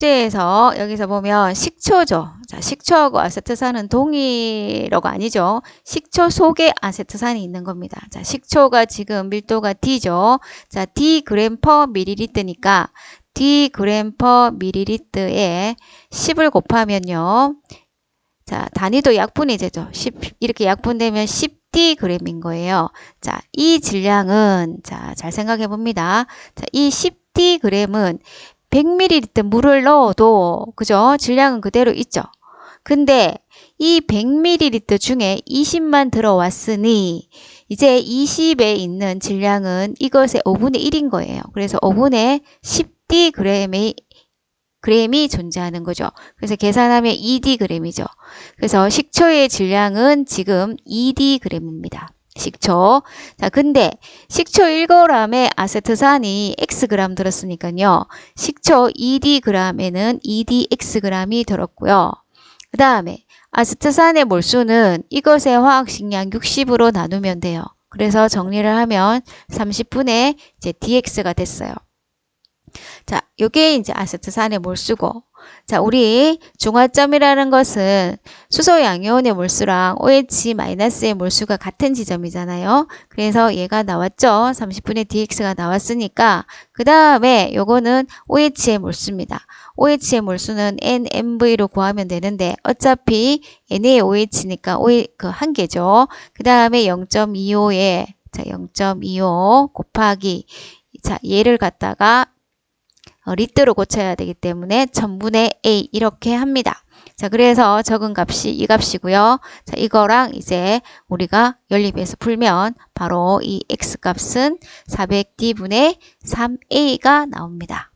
숙제에서 여기서 보면 식초죠. 자, 식초하고 아세트산은 동일어가 아니죠. 식초 속에 아세트산이 있는 겁니다. 자, 식초가 지금 밀도가 D죠. 자, D 그램 퍼 밀리리터니까 D 그램 퍼 밀리리터에 10을 곱하면요. 자, 단위도 약분이 되죠. 10, 이렇게 약분되면 10D 그램인 거예요. 자, 이 질량은, 자, 잘 생각해 봅니다. 자, 이 10D 그램은 100ml 물을 넣어도, 그죠? 질량은 그대로 있죠. 근데 이 100ml 중에 20만 들어왔으니, 이제 20에 있는 질량은 이것의 5분의 1인 거예요. 그래서 5분의 10D 그램이 그램이 존재하는 거죠. 그래서 계산하면 2D 그램이죠. 그래서 식초의 질량은 지금 2D 그램입니다. 식초. 자, 근데 식초 1g에 아세트산이 Xg 들었으니까요. 식초 2D g에는 2D Xg이 들었고요. 그 다음에 아세트산의 몰수는 이것의 화학식량 60으로 나누면 돼요. 그래서 정리를 하면 30분의 이제 dx가 됐어요. 자, 요게 이제 아세트 산의 몰수고. 자, 우리 중화점이라는 것은 수소 양이온의 몰수랑 OH-의 몰수가 같은 지점이잖아요. 그래서 얘가 나왔죠. 30분의 dx가 나왔으니까 그 다음에 요거는 OH의 몰수입니다. OH의 몰수는 NMV로 구하면 되는데 어차피 NaOH니까 OH 그한 개죠. 그 다음에 0.25에 자, 0.25 곱하기 자, 얘를 갖다가 어, 리터로 고쳐야 되기 때문에 전분의 A 이렇게 합니다. 자, 그래서 적은 값이 이 값이고요. 자, 이거랑 이제 우리가 연립해서 풀면 바로 이 x 값은 400d분의 3a가 나옵니다.